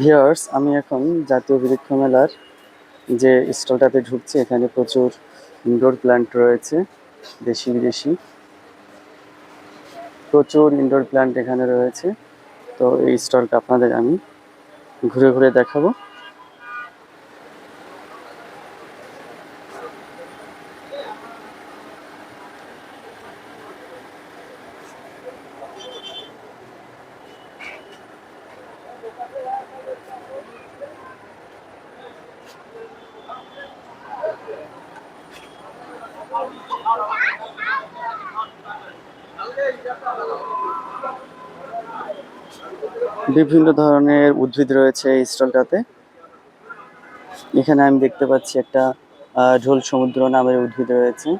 Viewers আমি এখন জাতীয় বৃক্ষ মেলার যে স্টলটাতে ঢুকছি, এখানে প্রচুর ইনডোর প্ল্যান্ট রয়েছে, দেশি বিদেশি। প্রচুর ইনডোর প্ল্যান্ট এখানে রয়েছে, তো এই স্টলটা আপনাদের আমি ঘুরে ঘুরে দেখাবো। বিভিন্ন ধরনের উদ্ভিদ রয়েছে এই স্টলটাতে। এখানে আমি দেখতে পাচ্ছি একটা ঢোল সমুদ্র নামের উদ্ভিদ রয়েছে।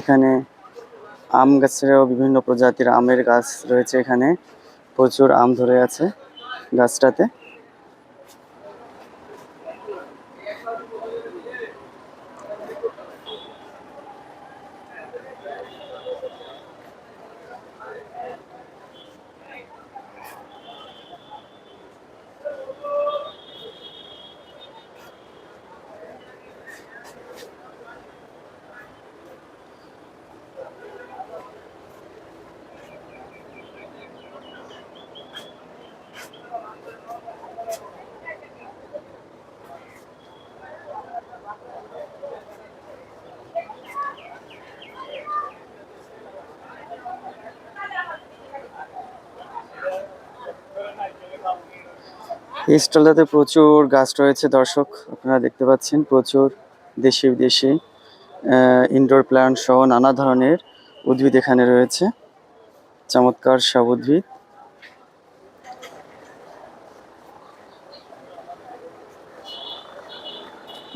এখানে আম গাছেরও বিভিন্ন প্রজাতির আমের গাছ রয়েছে এখানে। প্রচুর আম ধরে আছে গাছটাতে। এই স্টলটাতে প্রচুর গাছ রয়েছে, দর্শক। আপনারা দেখতে পাচ্ছেন প্রচুর দেশি বিদেশি ইনডোর প্ল্যান্ট সহ নানা ধরনের উদ্ভিদ এখানে রয়েছে। চমৎকার সব উদ্ভিদ।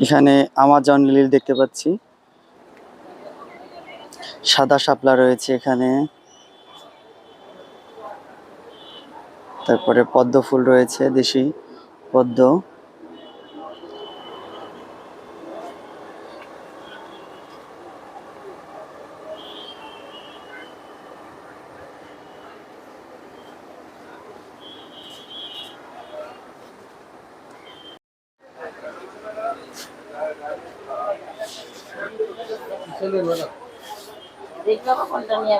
এখানে আমাজন লিল দেখতে পাচ্ছি। সাদা শাপলা রয়েছে এখানে। তারপরে পদ্ম ফুল রয়েছে দেশি পদ্ম। দেখতে হবে কোনটা নিয়ে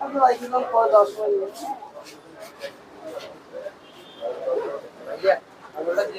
Abla, you don't call us one.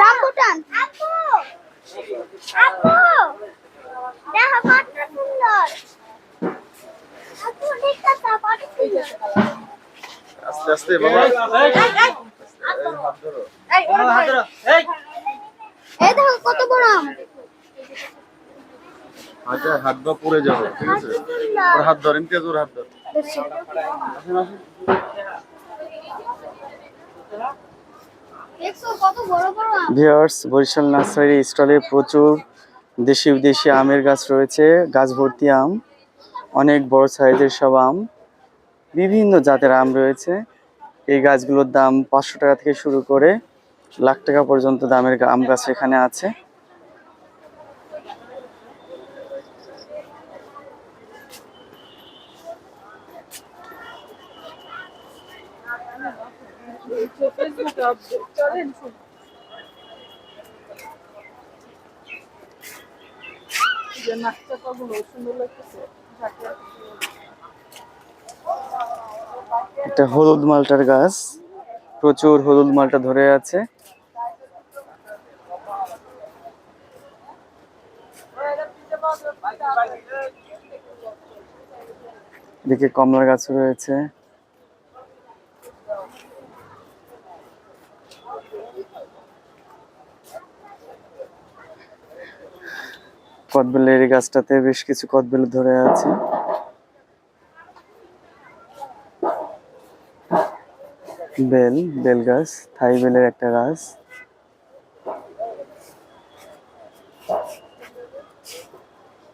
Rambutan আপু আপু দেখো কত সুন্দর আপু দেখো কত সুন্দর আস্তে আস্তে বাবা এই দেখো কত বড় আম হাতে হাত বা পড়ে যাবে ঠিক আছে ওর হাত ধর ইমতিয়াজ ওর হাত ধর ভিওর্স বরিশাল নার্সারি স্টলে প্রচুর দেশি বিদেশি আমের গাছ রয়েছে, গাছ ভর্তি আম, অনেক বড় সাইজের সব আম, বিভিন্ন জাতের আম রয়েছে। এই গাছগুলোর দাম পাঁচশো টাকা থেকে শুরু করে লাখ টাকা পর্যন্ত দামের আম গাছ এখানে আছে। এটা হলুদ মালটার গাছ। প্রচুর হলুদ মালটা ধরে আছে। এদিকে কমলার গাছ রয়েছে। কদবেলের এই গাছটাতে বেশ কিছু কদবেল ধরে আছে। বেল বেল গাছ, থাই বেলের একটা গাছ।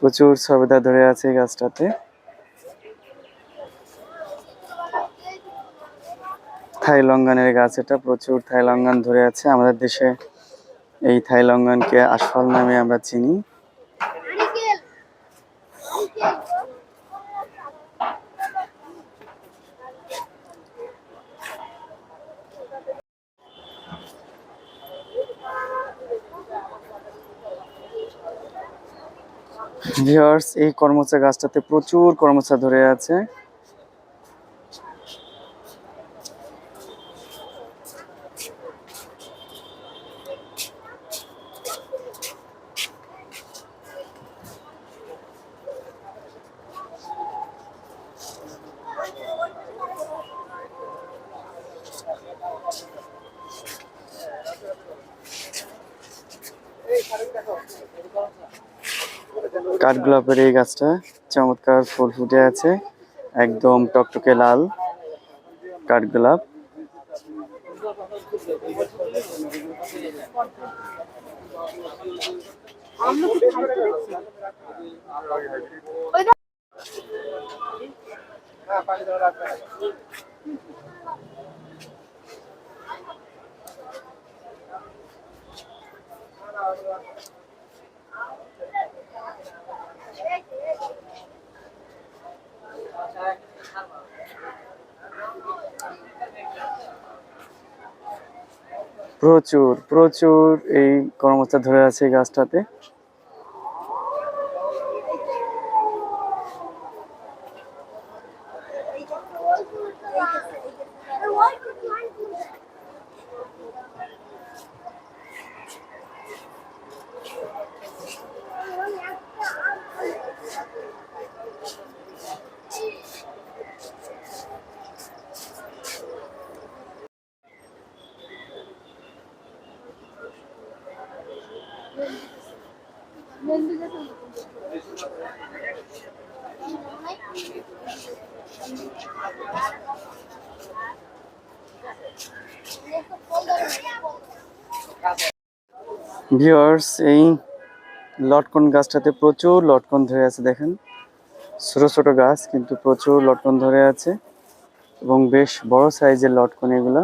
প্রচুর সবেদা ধরে আছে গাছটাতে। থাই লঙ্গানের গাছ এটা, প্রচুর থাই লঙ্গান ধরে আছে। আমাদের দেশে এই থাই লঙ্গানকে আশফল নামে আমরা চিনি। ভিউয়ার্স এই কর্মচা গাছটাতে প্রচুর কর্মচা ধরে আছে। কাঠগোলাপের এই গাছটা চমৎকার ফুল ফুটে আছে একদম টকটকে লাল কাঠগোলাপ। প্রচুর প্রচুর এই কর্মচার ধরে আছে এই গাছটাতে। ভিউয়ার্স এই লটকন গাছটাতে প্রচুর লটকন ধরে আছে, দেখেন। ছোট ছোট গাছ, কিন্তু প্রচুর লটকন ধরে আছে এবং বেশ বড় সাইজের লটকন এগুলা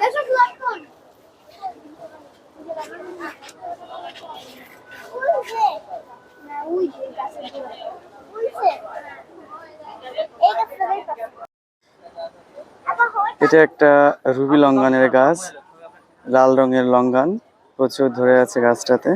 দেখো লটকন উলছে না উই যে গাছের গোড়ায় উলছে এই গাছটা দেখো আবার হয় এটা একটা রুবি লঙ্গানের গাছ লাল রঙের লঙ্গান প্রচুর ধরে আছে গাছটাতে।